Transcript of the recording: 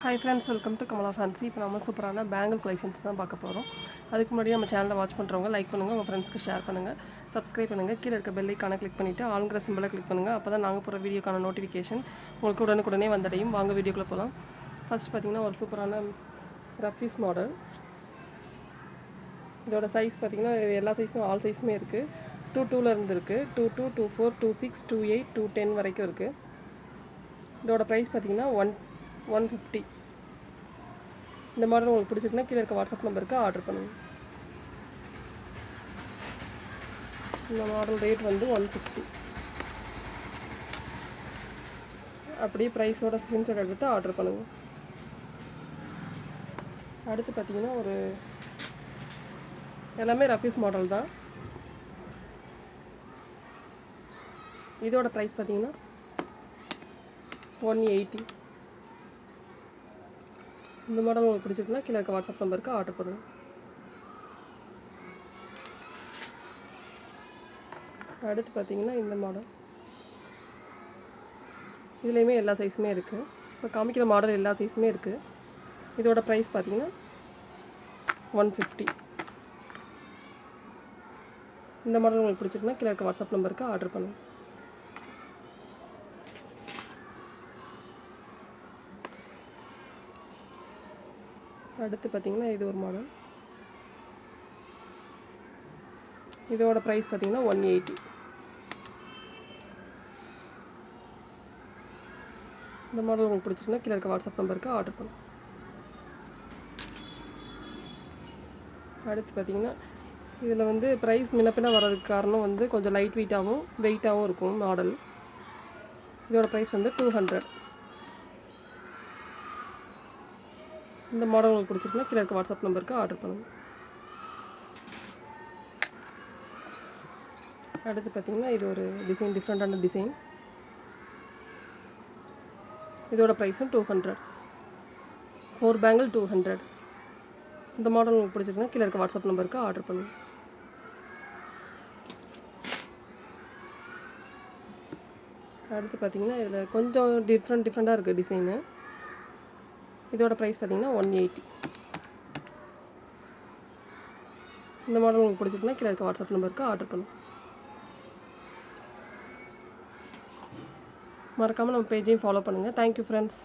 Hi friends welcome to Kamala fancy இப்போ நம்ம சூப்பரான பேங்கிள் கலெக்ஷன்ஸ் தான் பார்க்க போகிறோம் அதுக்கு முன்னாடி நம்ம சேனலை வாட்ச் பண்ணுறவங்க லைக் பண்ணுங்கள் உங்கள் ஃப்ரெண்ட்ஸ்க்கு ஷேர் பண்ணுங்கள் சப்ஸ்கிரைப் பண்ணுங்கள் கீழே இருக்க பெல்லைக்கான கிளிக் பண்ணிவிட்டு ஆளுங்கிற சிம்பிளை கிளிக் பண்ணுங்கள் அப்போ தான் நாங்கள் போகிற வீடியோக்கான நோட்டிஃபிகேஷன் உங்களுக்கு உடனுக்குடனே வந்தடையும். வாங்க வீடியோக்குள்ளே போகலாம் ஃபர்ஸ்ட் பார்த்திங்கன்னா ஒரு சூப்பரான ரஃபீஸ் மாடல் இதோட சைஸ் பார்த்தீங்கன்னா எல்லா சைஸும் ஆல் சைஸுமே இருக்குது டூ டூலேருந்து இருக்குது two two two four two six two eight two ten வரைக்கும் இருக்குது இதோட ப்ரைஸ் பார்த்தீங்கன்னா ஒன் ஒன் ஃபிஃப்டி இந்த மாடல் உங்களுக்கு பிடிச்சிருக்குன்னா கீழே இருக்க வாட்ஸ்அப் நம்பருக்கு ஆர்டர் பண்ணுங்கள் இந்த மாடல் ரேட் வந்து ஒன் ஃபிஃப்டி அப்படியே ப்ரைஸோட ஸ்க்ரீன்ஷாட் எடுத்து ஆர்டர் பண்ணுங்கள் அடுத்து பார்த்தீங்கன்னா ஒரு எல்லாமே ரஃபீஸ் மாடல் தான். இதோட ப்ரைஸ் பார்த்தீங்கன்னா ஒன் எயிட்டி இந்த மாடல் உங்களுக்கு பிடிச்சிருக்குன்னா கீழே இருக்க வாட்ஸ்அப் நம்பருக்கு ஆர்டர் பண்ணுங்கள் அடுத்து பார்த்தீங்கன்னா இந்த மாடல் இதுலேயுமே எல்லா சைஸுமே இருக்குது இப்போ காமிக்கிற மாடல் எல்லா சைஸுமே இருக்குது இதோட ப்ரைஸ் பார்த்தீங்கன்னா ஒன் ஃபிஃப்டி இந்த மாடல் உங்களுக்கு பிடிச்சிருக்குன்னா கீழே இருக்க வாட்ஸ்அப் நம்பருக்கு ஆர்டர் பண்ணுங்கள் அடுத்து பார்த்தீங்கன்னா இது ஒரு மாடல் இதோட ப்ரைஸ் பார்த்தீங்கன்னா ஒன் எயிட்டி இந்த மாடல் உங்களுக்கு பிடிச்சிருந்தா கீழே இருக்க வாட்ஸ்அப் நம்பருக்கு ஆர்டர் பண்ணும் அடுத்து பார்த்தீங்கன்னா இதில் வந்து ப்ரைஸ் முன்னப்பின்ன வர்றதுக்கு காரணம் வந்து கொஞ்சம் லைட் வெயிட்டாகவும் வெயிட்டாகவும் இருக்கும் மாடல் இதோட ப்ரைஸ் வந்து டூ ஹண்ட்ரட் இந்த மாடல் உங்களுக்கு பிடிச்சிருக்குன்னா கீழே இருக்க வாட்ஸ்அப் நம்பருக்கு ஆர்டர் பண்ணுங்கள் அடுத்து பார்த்தீங்கன்னா இது ஒரு டிசைன் டிஃப்ரெண்ட்டான டிசைன் இதோட ப்ரைஸும் two hundred four bangle two hundred இந்த மாடல் உங்களுக்கு பிடிச்சிருக்குன்னா கீழே இருக்க வாட்ஸ்அப் நம்பருக்கு ஆர்டர் பண்ணுங்கள் அடுத்து பார்த்தீங்கன்னா இதில் கொஞ்சம் டிஃப்ரெண்ட் டிஃப்ரெண்ட்டாக இருக்குது டிசைனு இதோட ப்ரைஸ் பார்த்தீங்கன்னா ஒன் எயிட்டி இந்த மாடல் உங்களுக்கு பிடிச்சிருக்குன்னா கீழே இருக்க வாட்ஸ்அப் நம்பருக்கு ஆர்டர் பண்ணும் மறக்காமல் நம்ம பேஜையும் ஃபாலோ பண்ணுங்கள் தேங்க்யூ ஃப்ரெண்ட்ஸ்